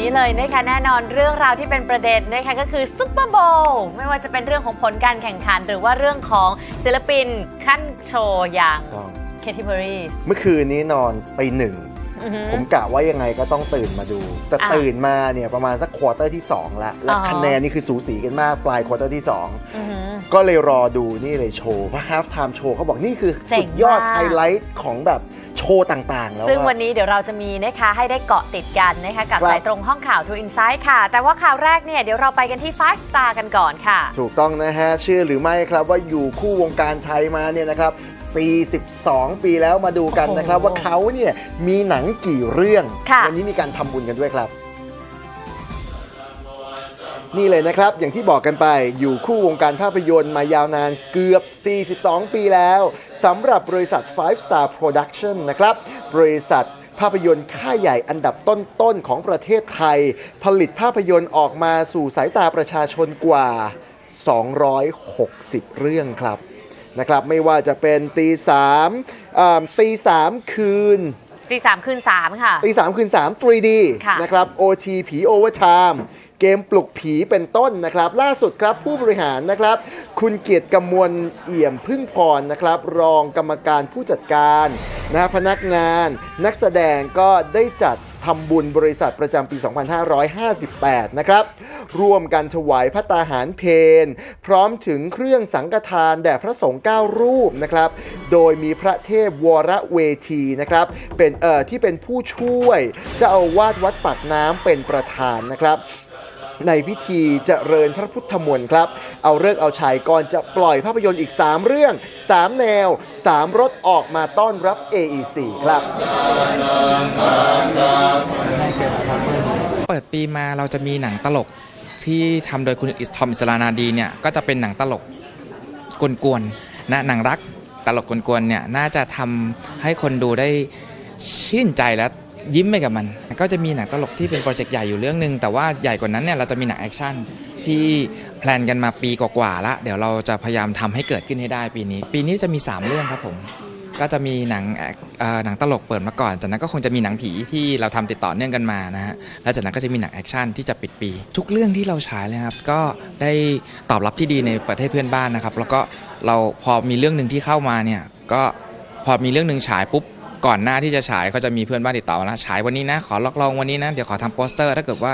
นี้เลยนะคะแน่นอนเรื่องราวที่เป็นประเด็นนะคะก็คือซุปเปอร์โบว์ไม่ว่าจะเป็นเรื่องของผลการแข่งขัน หรือว่าเรื่องของศิลปินขั้นโชว์อย่างต้องเคที่เบอรี่เมื่อคืนนี้นอนตีหนึ่ง ผมกะว่ายังไงก็ต้องตื่นมาดู แต่อะตื่นมาเนี่ยประมาณสักควอเตอร์ที่2แล้วและอ๋อคะแนนนี่คือสูสีกันมากปลายควอเตอร์ที่อือหือ2ก็เลยรอดูนี่เลยโชว์เพราะ half time โชว์เขาบอกนี่คือเจ๋สุงดยอดมากไฮไลท์ของแบบโชว์ต่างๆ แล้ว ซึ่งอะวันนี้เดี๋ยวเราจะมีนะคะให้ได้เกาะติดกันนะคะกับครับสายตรงห้องข่าว True Insight ค่ะ แต่ว่าข่าวแรกเนี่ยเดี๋ยวเราไปกันที่ Five Star กันก่อนค่ะ ถูกต้องนะฮะเชื่อหรือไม่ครับว่าอยู่คู่วงการไทยมาเนี่ยนะครับ 42 ปีแล้วมาดูกันนะครับโอ้โหว่าเขาเนี่ยมีหนังกี่เรื่อง ค่ะ วันี้มีการทำบุญกันด้วยครับ นี่เลยนะครับ อย่างที่บอกกันไปอยู่คู่วงการภาพยนตร์มายาวนานเกือบ 42 ปีแล้วสำหรับบริษัท Five Star Production นะครับ บริษัทภาพยนตร์ค่ายใหญ่อันดับต้นๆของประเทศไทย ผลิตภาพยนตร์ออกมาสู่สายตาประชาชนกว่า 260 เรื่องครับ นะครับไม่ว่าจะเป็นตีสามอ่าตีสามคืนตีสามคืนสามค่ะ ตีสามคืน3 3D ค่ะนะครับ OT ผี Overtime เกมปลุกผีเป็นต้นนะครับ ล่าสุดครับผู้บริหารนะครับ คุณเกียรติกำมวลเอี่ยมพึ่งพรนะครับ รองกรรมการผู้จัดการนะพนักงาน นักแสดงก็ได้จัด ทำบุญบริษัทประจำปี 2558 นะครับ ร่วมกันถวายพระตาหารเพนพร้อมถึงเครื่องสังฆทานแด่พระสงฆ์9รูปนะครับ โดยมีพระเทพวรเวทีนะครับ เป็นเอ่อที่เป็นผู้ช่วยเจ้าอาวาสวัดปากน้ำเป็นประธานนะครับ ในพิธีเจริญพระพุทธมนต์ครับ เอาเลิกเอาชัยก่อนจะปล่อยภาพยนตร์อีก 3 เรื่อง 3 แนว 3 รถออกมาต้อนรับ AEC ครับเปิดปีมาเราจะมีหนังตลกที่ทำโดยคุณอิสทอมอิสลานาดีเนี่ยก็จะเป็นหนังตลกกวนๆนะหนังรักตลกกวนๆเนี่ยน่าจะทำให้คนดูได้ชื่นใจและ ยิ้มไปกับมัน ก็จะมีหนังตลกที่เป็นโปรเจกต์ใหญ่อยู่เรื่องหนึ่งแต่ว่าใหญ่กว่านั้นเนี่ยเราจะมีหนังแอคชั่นที่แพลนกันมาปีกว่าๆละเดี๋ยวเราจะพยายามทำให้เกิดขึ้นให้ได้ปีนี้ ปีนี้จะมี 3 เรื่องครับผมก็จะมีหนังแอคหนังตลกเปิดมาก่อน จากนั้นก็คงจะมีหนังผีที่เราทำติดต่อเนื่องกันมานะฮะ แล้วจากนั้นก็จะมีหนังแอคชั่นที่จะปิดปี ทุกเรื่องที่เราฉายเลยครับ ก็ได้ตอบรับที่ดีในประเทศเพื่อนบ้านนะครับ แล้วก็เราพอมีเรื่องหนึ่งที่เข้ามาเนี่ย ก็พอมีเรื่องหนึ่งฉายปุ๊บ ก่อนหน้าที่จะฉายก็จะมีเพื่อนบ้านติดต่อมาแล้วฉายวันนี้นะ ขอลอกลองวันนี้นะ เดี๋ยวขอทำโปสเตอร์ ถ้าเกิดว่า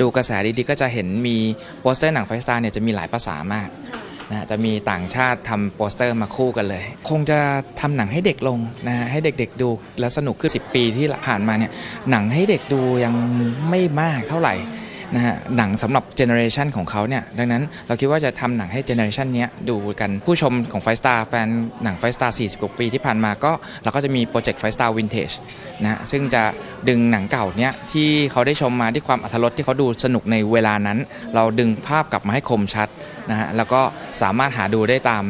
ดูกระแสดีๆ ก็จะเห็นมีโปสเตอร์หนังไฟสตาร์เนี่ยจะมีหลายภาษามากนะจะมีต่างชาติทำโปสเตอร์มาคู่กันเลย คงจะทำหนังให้เด็กลงนะฮะให้เด็กๆดูและสนุกขึ้น 10 ปีที่ผ่านมาเนี่ยหนังให้เด็กดูยังไม่มากเท่าไหร่ นะฮะหนังสำหรับเจเนอเรชันของเขาเนี่ยดังนั้นเราคิดว่าจะทำหนังให้เจเนอเรชันนี้ดูกันผู้ชมของไฟสตาร์แฟนหนังไฟสตาร์40กว่าปีที่ผ่านมาก็เราก็จะมีโปรเจกต์ไฟสตาร์วินเทจนะซึ่งจะดึงหนังเก่าเนี้ยที่เขาได้ชมมาที่ความอัธรสที่เขาดูสนุกในเวลานั้น เราดึงภาพกลับมาให้คมชัดนะฮะแล้วก็สามารถหาดูได้ตาม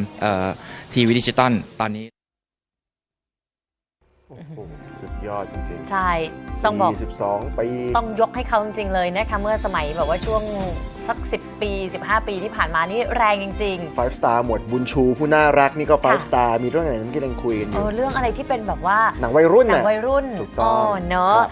ทีวีดิจิตอลตอนนี้ โอ้โหสุดยอดจริงๆใช่ต้องบอก42ปีต้องยกให้เขาจริง ๆ เลยนะคะเมื่อสมัยแบบว่าช่วงสัก 10 ปี 15 ปีที่ผ่านมานี่แรงจริง Five Star หมวดบุญชูผู้น่ารักนี่ก็ Five ค่ะ Star มีเรื่องไหนที่กำลังคุยกันๆอเอยู่อเรื่องอะไรที่เป็นแบบว่าหนังวัยรุ่นหนังน่ะวัยรุ่นถูกต้องเนาะครับ